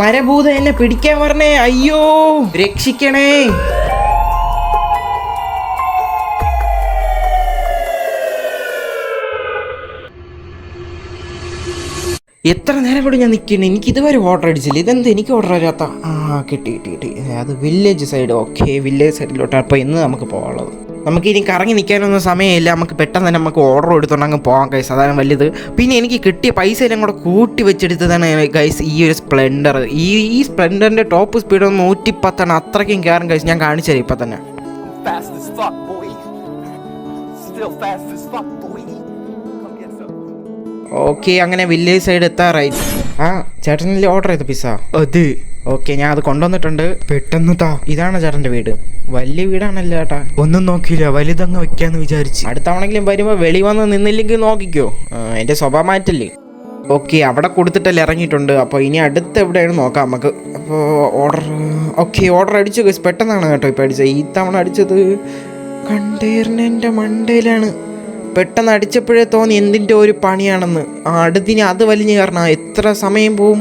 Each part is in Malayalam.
മരഭൂത എന്നെ പിടിക്കാൻ പറഞ്ഞേ. അയ്യോ രക്ഷിക്കണേ. എത്ര നേരം കൂടി ഞാൻ നിൽക്കുന്നു എനിക്ക് ഇതുവരെ ഓർഡർ അടിച്ചില്ല. ഇതെന്ത് എനിക്ക് ഓർഡർ വരാത്ത? ആ കിട്ടി കിട്ടി കിട്ടി. അത് വില്ലേജ് സൈഡ് ഓക്കെ വില്ലേജ് സൈഡിലോട്ടാണ് അപ്പോൾ ഇന്ന് നമുക്ക് പോകാനുള്ളത്. നമുക്ക് ഇനി കറങ്ങി നിൽക്കാനൊന്നും സമയമില്ല. നമുക്ക് പെട്ടെന്ന് തന്നെ നമുക്ക് ഓർഡർ എടുത്തോണ്ട് അങ്ങ് പോകാം കൈസ് അതാണ് വലുത്. പിന്നെ എനിക്ക് കിട്ടിയ പൈസ എല്ലാം കൂടെ കൂട്ടി വെച്ചെടുത്തതാണ് കൈസ് ഈ ഒരു സ്പ്ലെൻഡർ ഈ ഈ സ്പ്ലെൻഡറിന്റെ ടോപ്പ് സ്പീഡ് നൂറ്റി പത്താണ് അത്രയ്ക്കും കയറും കൈസ് ഞാൻ കാണിച്ചു ഇപ്പം തന്നെ. Still fast as fuck, boy. Okay അങ്ങനെ വില്ലേജ് സൈഡ് എത്താറായി ആ ചേട്ടനല്ലേ ഓർഡർ ചെയ്ത പിസ്സ അത്. ഓക്കെ ഞാൻ അത് കൊണ്ടുവന്നിട്ടുണ്ട്. പെട്ടെന്ന് താ. ഇതാണ് ചേട്ടന്റെ വീട്. വലിയ വീടാണല്ലോ ചേട്ടാ. ഒന്നും നോക്കിയില്ല. വലുതങ്ങ് വെക്കാന്ന് വിചാരിച്ചു. അടുത്തവണെങ്കിലും വരുമ്പോൾ വെളി വന്ന് നിന്നില്ലെങ്കിൽ നോക്കിക്കോ. എന്റെ എന്റെ സ്വഭാവം മാറ്റല്ലേ. ഓക്കെ അവിടെ കൊടുത്തിട്ടല്ലേ ഇറങ്ങിയിട്ടുണ്ട്. അപ്പോൾ ഇനി അടുത്ത് എവിടെയാണ് നോക്കാം നമുക്ക്. അപ്പോൾ ഓർഡർ ഓക്കെ ഓർഡർ അടിച്ചു. പെട്ടെന്നാണ് കേട്ടോ ഇപ്പോൾ അടിച്ചത്. ഈ തവണ അടിച്ചത് കണ്ടെയ്നറിന്റെ മണ്ടയിലാണ് പെട്ടെന്ന് അടിച്ചപ്പോഴേ തോന്നി എന്തിന്റെ ഒരു പണിയാണെന്ന്. അടുത്തിന് അത് വലിഞ്ഞു കാരണം എത്ര സമയം പോവും?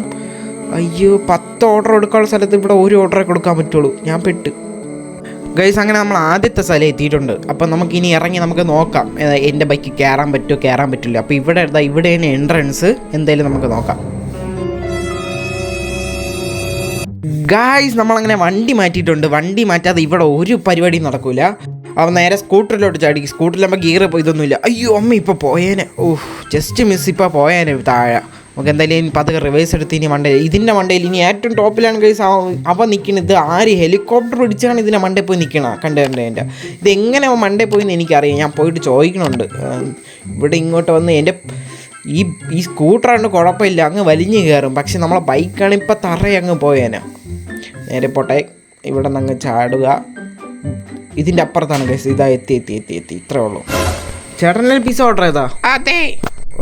അയ്യോ പത്ത് ഓർഡർ എടുക്കാനുള്ള സ്ഥലത്ത് ഇവിടെ ഒരു ഓർഡറേ കൊടുക്കാൻ പറ്റുള്ളൂ. ഞാൻ പെട്ട്. ഗൈസ് അങ്ങനെ നമ്മൾ ആദ്യത്തെ സ്ഥലം എത്തിയിട്ടുണ്ട്. അപ്പം നമുക്ക് ഇനി ഇറങ്ങി നമുക്ക് നോക്കാം. എന്റെ ബൈക്ക് കയറാൻ പറ്റുമോ കയറാൻ പറ്റില്ല. അപ്പോൾ ഇവിടെ ഇവിടെയാണ് എൻട്രൻസ് എന്തായാലും നമുക്ക് നോക്കാം. ഗായ്സ് നമ്മളങ്ങനെ വണ്ടി മാറ്റിയിട്ടുണ്ട്. വണ്ടി മാറ്റാതെ ഇവിടെ ഒരു പരിപാടിയും നടക്കൂല. അവൻ നേരെ സ്കൂട്ടറിലോട്ട് ചാടി. സ്കൂട്ടറിലാകുമ്പോൾ ഗിയർ ഇതൊന്നുമില്ല. അയ്യോ അമ്മ ഇപ്പോൾ പോയേനെ. ഓഹ് ജസ്റ്റ് മിസ് ഇപ്പോൾ പോയേനെ താഴെ. നമുക്ക് എന്തായാലും ഇനി പതുക്കെ റിവേഴ്സ് എടുത്ത് ഇനി മണ്ടയിൽ. ഇതിന്റെ മണ്ടയിൽ ഇനി ഏറ്റവും ടോപ്പിലാണ് കൈസ് അവ നിൽക്കുന്നത് ആര്? ഹെലികോപ്റ്റർ പിടിച്ചാണ് ഇതിന്റെ മണ്ടയിൽ പോയി നിൽക്കണം കണ്ടതിന്റെ ഇത് എങ്ങനെ അവൻ മണ്ടയിൽ പോയി എന്ന് എനിക്കറിയാം. ഞാൻ പോയിട്ട് ചോദിക്കണുണ്ട്. ഇവിടെ ഇങ്ങോട്ട് വന്ന് എന്റെ ഈ ഈ സ്കൂട്ടറാണ് കുഴപ്പമില്ല. അങ്ങ് വലിഞ്ഞു കയറും പക്ഷെ നമ്മളെ ബൈക്കാണ് ഇപ്പം തറയങ്ങ് പോയേനെ. നേരെ പോട്ടെ. ഇവിടെ നിന്ന് അങ്ങ് ചാടുക. ഇതിന്റെ അപ്പുറത്താണ് ഗൈസ് ഇതാ എത്തി എത്തി എത്തി എത്തി. ഇത്രേ ഉള്ളൂ. ചേട്ടനെ പിസ്സ ഓർഡർ ചെയ്താ? അതെ.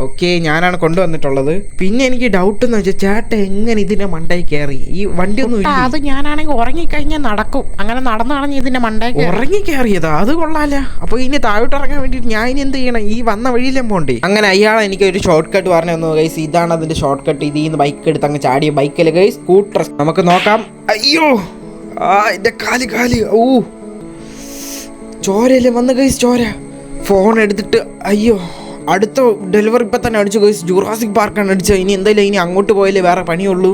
ഓക്കെ ഞാനാണ് കൊണ്ടുവന്നിട്ടുള്ളത്. പിന്നെ എനിക്ക് ഡൗട്ട് എന്ന് വെച്ചാൽ ചേട്ടൻ എങ്ങനെ ഇതിന്റെ മണ്ടയിൽ കയറി? ഈ വണ്ടി ഒന്നും ഇല്ല? അത് ഞാനാണെങ്കിൽ ഉറങ്ങിക്കഴിഞ്ഞാൽ നടക്കും. അങ്ങനെ നടന്നാണെങ്കിൽ ഇതിന്റെ മണ്ടയിൽ ഉറങ്ങി കയറിയതാ? അത് കൊള്ളാല അപ്പൊ ഇനി താഴോട്ട് ഇറങ്ങാൻ വേണ്ടിട്ട് ഞാൻ ഇനി എന്ത് ചെയ്യണം? ഈ വന്ന വഴിയിലും പോണ്ടേ? അങ്ങനെ അയാൾ എനിക്ക് ഒരു ഷോർട്ട് കട്ട് പറഞ്ഞു തന്നു ഗൈസ് ഇതാണ് അതിന്റെ ഷോർട്ട് കട്ട് ഇതിൽ നിന്ന് ബൈക്ക് എടുത്ത് അങ്ങ് ചാടിയ ബൈക്കിൽ ഗൈസ് സ്കൂട്ടർ നമുക്ക് നോക്കാം. അയ്യോ. ആ എന്റെ കാൽ കാൽ. ഓ ചോരയല്ലേ? വന്ന് ഗൈസ് ചോര. ഫോൺ എടുത്തിട്ട് അയ്യോ അടുത്ത ഡെലിവറി ഇപ്പം തന്നെ അടിച്ചു ഗൈസ് ജൂറാസിക് പാർക്കാണ് അടിച്ചത്. ഇനി എന്തായാലും ഇനി അങ്ങോട്ട് പോയാലേ വേറെ പണിയുള്ളൂ.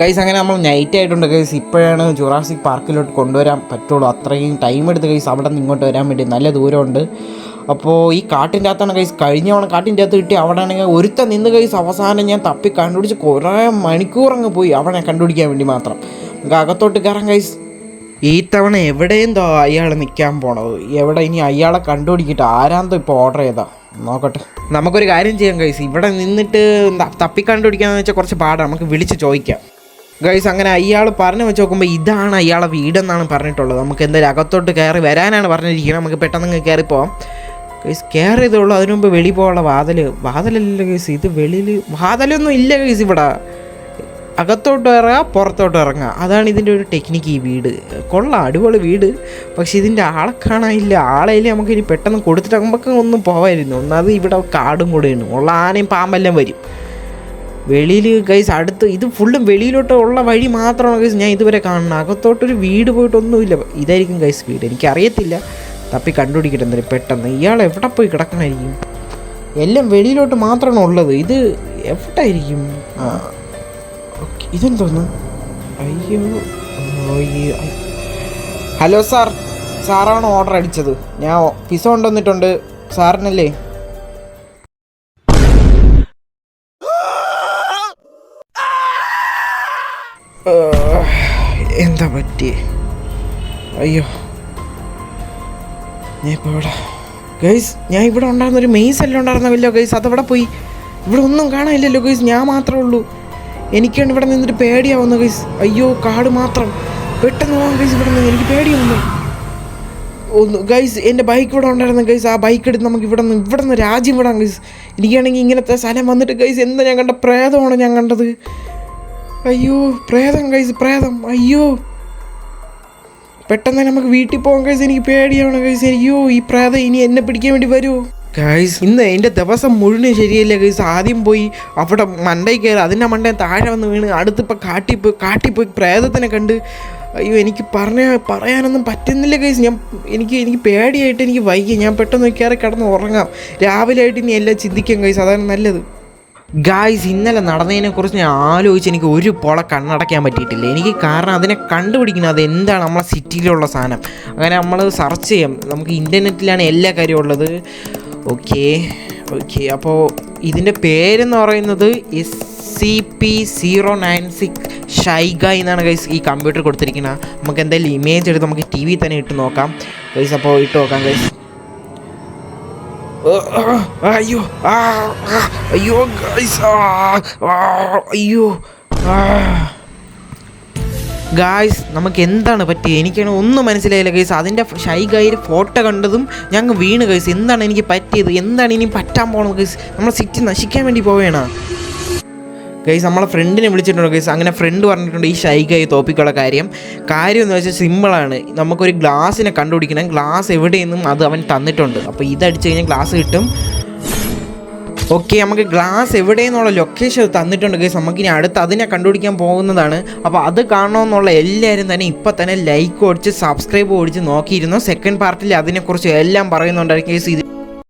ഗൈസ് അങ്ങനെ നമ്മൾ നൈറ്റ് ആയിട്ടുണ്ട് ഗൈസ് ഇപ്പോഴാണ് ജുറാസിക് പാർക്കിലോട്ട് കൊണ്ടുവരാൻ പറ്റുള്ളൂ. അത്രയും ടൈം എടുത്ത് ഗൈസ് അവിടെ നിന്ന് ഇങ്ങോട്ട് വരാൻ വേണ്ടി നല്ല ദൂരമുണ്ട്. അപ്പോൾ ഈ കാട്ടിന്റെ അകത്താണ് ഗൈസ് കഴിഞ്ഞ തവണ കാട്ടിന്റെ അകത്ത് കിട്ടി അവിടെ ആണെങ്കിൽ ഒരുത്ത നിന്ന് ഗൈസ് അവസാനം ഞാൻ തപ്പി കണ്ടുപിടിച്ച് കുറേ മണിക്കൂർ അങ്ങ് പോയി അവനെ കണ്ടുപിടിക്കാൻ വേണ്ടി മാത്രം. നമുക്ക് അകത്തോട്ട് കയറാൻ ഗൈസ് ഈ തവണ എവിടെയെന്തോ അയാൾ നിൽക്കാൻ പോണത്. എവിടെ ഇനി അയാളെ കണ്ടുപിടിക്കിട്ട് ആരാന്തോ ഇപ്പോൾ ഓർഡർ ചെയ്താ നോക്കട്ടെ. നമുക്കൊരു കാര്യം ചെയ്യാം ഗൈസ് ഇവിടെ നിന്നിട്ട് തപ്പി കണ്ടുപിടിക്കാന്ന് വെച്ചാൽ കുറച്ച് പാടാണ് നമുക്ക് വിളിച്ച് ചോദിക്കാം. ഗൈസ് അങ്ങനെ അയാൾ പറഞ്ഞു വെച്ച് നോക്കുമ്പോൾ ഇതാണ് അയാളെ വീടെന്നാണ് പറഞ്ഞിട്ടുള്ളത്. നമുക്ക് എന്തായാലും അകത്തോട്ട് കയറി വരാനാണ് പറഞ്ഞിരിക്കുന്നത്. നമുക്ക് പെട്ടെന്ന് കയറി പോവാം. ഗൈസ് കയറിയതേ ഉള്ളൂ. അതിനു മുമ്പ് വെളി പോകാനുള്ള വാതിൽ വാതിലല്ല ഗൈസ് ഇത് വെളിയിൽ വാതിലൊന്നും ഇല്ല ഗൈസ് ഇവിടെ. അകത്തോട്ട് ഇറങ്ങുക പുറത്തോട്ട് ഇറങ്ങുക അതാണ് ഇതിന്റെ ഒരു ടെക്നിക്ക് ഈ വീട്. കൊള്ളാം അടിപൊളി വീട്. പക്ഷേ ഇതിന്റെ ആളെ കാണാനില്ല. ആളെയില്ല നമുക്ക് ഇനി പെട്ടെന്ന് കൊടുത്തിട്ട് നമുക്ക് ഒന്നും പോവായിരുന്നു. ഒന്നാമത് ഇവിടെ കാടും കൂടെയാണ് ഉള്ള ആനയും പാമ്പെല്ലാം വരും. വെളിയിൽ ഗൈസ് അടുത്ത് ഇത് ഫുള്ളും വെളിയിലോട്ട് ഉള്ള വഴി മാത്രമാണ് ഗൈസ് ഞാൻ ഇതുവരെ കാണുന്നത്. അകത്തോട്ടൊരു വീട് പോയിട്ടൊന്നുമില്ല. ഇതായിരിക്കും ഗൈസ് വീട്. എനിക്കറിയത്തില്ല. തപ്പി കണ്ടുപിടിക്കട്ടെ പെട്ടെന്ന്. ഇയാൾ എവിടെ പോയി കിടക്കണമായിരിക്കും എല്ലാം വെളിയിലോട്ട് മാത്രമാണ് ഉള്ളത്. ഇത് എവിടായിരിക്കും? ആ. ഇതെന്തോന്ന്? അയ്യോ ഹലോ സാർ സാറാണ് ഓർഡർ അടിച്ചത്. ഞാൻ പിസ കൊണ്ടുവന്നിട്ടുണ്ട്. സാറിനല്ലേ? എന്താ പറ്റി? അയ്യോ. ഞാൻ ഇപ്പോൾ ഇവിടെ ഗൈസ് ഞാൻ ഇവിടെ ഉണ്ടായിരുന്ന ഒരു മെയ്സ് എല്ലാം ഉണ്ടായിരുന്നല്ലോ ഗൈസ് അതവിടെ പോയി. ഇവിടെ ഒന്നും കാണാനില്ലല്ലോ ഗൈസ് ഞാൻ മാത്രമേ ഉള്ളൂ. എനിക്കാണ് ഇവിടെ നിന്നിട്ട് പേടിയാവുന്നത് ഗൈസ് അയ്യോ കാട് മാത്രം. പെട്ടെന്ന് പോകാൻ ഗൈസ് ഇവിടെ നിന്ന് എനിക്ക് പേടിയാവുന്നു. ഒന്ന് ഗൈസ് എന്റെ ബൈക്ക് ഇവിടെ ഉണ്ടായിരുന്നു ഗൈസ് ആ ബൈക്ക് എടുത്ത് നമുക്ക് ഇവിടെ നിന്ന് ഇവിടെ നിന്ന് രാജ്യം വിടാം ഗൈസ് എനിക്കാണെങ്കിൽ ഇങ്ങനത്തെ സ്ഥലം വന്നിട്ട് ഗൈസ് എന്താ ഞാൻ കണ്ട പ്രേതമാണ് ഞാൻ കണ്ടത്? അയ്യോ പ്രേതം ഗൈസ് പ്രേതം. അയ്യോ. പെട്ടെന്ന് നമുക്ക് വീട്ടിൽ പോകാൻ കഴിച്ച് എനിക്ക് പേടിയാണ് കഴിച്ച് അയ്യോ ഈ പ്രേതം ഇനി എന്നെ പിടിക്കാൻ വേണ്ടി വരുമോ? ഗൈസ് ഇന്ന് എന്റെ ദിവസം മുഴുവൻ ശരിയല്ല ഗൈസ് ആദ്യം പോയി അവിടെ മണ്ടയിൽ കയറി അതിന്റെ മണ്ടയിൽ താഴെ വന്ന് വീണ് അടുത്തിപ്പോൾ കാട്ടിപ്പോയി കാട്ടിപ്പോയി പ്രേതത്തിനെ കണ്ട്. അയ്യോ എനിക്ക് പറഞ്ഞ പറയാനൊന്നും പറ്റുന്നില്ല ഗൈസ് ഞാൻ എനിക്ക് എനിക്ക് പേടിയായിട്ട് എനിക്ക് വൈകി ഞാൻ പെട്ടെന്ന് കയറി കിടന്ന് ഉറങ്ങാം. രാവിലെ ആയിട്ട് ഇനി എല്ലാം ചിന്തിക്കാം ഗൈസ് അതാണ് നല്ലത്. ഗായ്സ് ഇന്നലെ നടന്നതിനെക്കുറിച്ച് ഞാൻ ആലോചിച്ച് എനിക്ക് ഒരു പോള കണ്ണടയ്ക്കാൻ പറ്റിയിട്ടില്ല. എനിക്ക് കാരണം അതിനെ കണ്ടുപിടിക്കുന്നത് അത് എന്താണ് നമ്മളെ സിറ്റിയിലുള്ള സാധനം? അങ്ങനെ നമ്മൾ സെർച്ച് ചെയ്യാം. നമുക്ക് ഇന്റർനെറ്റിലാണ് എല്ലാ കാര്യവും ഉള്ളത്. Okay okay. അപ്പോൾ ഇതിന്റെ പേരെന്ന് പറയുന്നത് S C P zero nine six ഷൈഗ എന്നാണ് ഗൈസ് ഈ കമ്പ്യൂട്ടർ കൊടുത്തിരിക്കുന്നത് നമുക്ക് എന്തായാലും ഇമേജ് എടുത്ത് നമുക്ക് ടി വി തന്നെ ഇട്ട് നോക്കാം. ഗൈസ് അപ്പോൾ ഇട്ട് നോക്കാം ഗൈസ് അയ്യോ അയ്യോ ഗൈസ് ആ, ആ, അയ്യോ ഗായ്സ് നമുക്ക് എന്താണ് പറ്റിയത്? എനിക്കാണ് ഒന്നും മനസ്സിലായില്ല ഗൈസ് അതിന്റെ ഷൈ ഗൈര് ഫോട്ടോ കണ്ടതും ഞങ്ങൾ വീണ് ഗൈസ് എന്താണ് എനിക്ക് പറ്റിയത്? എന്താണ് ഇനി പറ്റാൻ പോകുന്നത് ഗൈസ് നമ്മളെ സിറ്റി നശിക്കാൻ വേണ്ടി പോവേണ. ഗൈസ് നമ്മളെ ഫ്രണ്ടിനെ വിളിച്ചിട്ടുണ്ട് ഗൈസ് അങ്ങനെ ഫ്രണ്ട് പറഞ്ഞിട്ടുണ്ട് ഈ ഷൈ ഗൈ തോപ്പിക്കുള്ള കാര്യം. കാര്യം എന്ന് വെച്ചാൽ സിമ്പിളാണ് നമുക്കൊരു ഗ്ലാസ്സിനെ കണ്ടുപിടിക്കണം. ഗ്ലാസ് എവിടെയെന്നും അത് അവൻ തന്നിട്ടുണ്ട്. അപ്പോൾ ഇതടിച്ച് കഴിഞ്ഞാൽ ഗ്ലാസ് കിട്ടും. ഓക്കെ നമുക്ക് ഗ്ലാസ് എവിടെയെന്നുള്ള ലൊക്കേഷൻ തന്നിട്ടുണ്ട് ഗൈസ് നമുക്കിനി അടുത്ത് അതിനെ കണ്ടുപിടിക്കാൻ പോകുന്നതാണ്. അപ്പോൾ അത് കാണണമെന്നുള്ള എല്ലാവരും തന്നെ ഇപ്പം തന്നെ ലൈക്ക് ഓടിച്ച് സബ്സ്ക്രൈബ് ഓടിച്ച് നോക്കിയിരുന്നു. സെക്കൻഡ് പാർട്ടിൽ അതിനെക്കുറിച്ച് എല്ലാം പറയുന്നുണ്ടായിരിക്കും ഗൈസ് ഇത്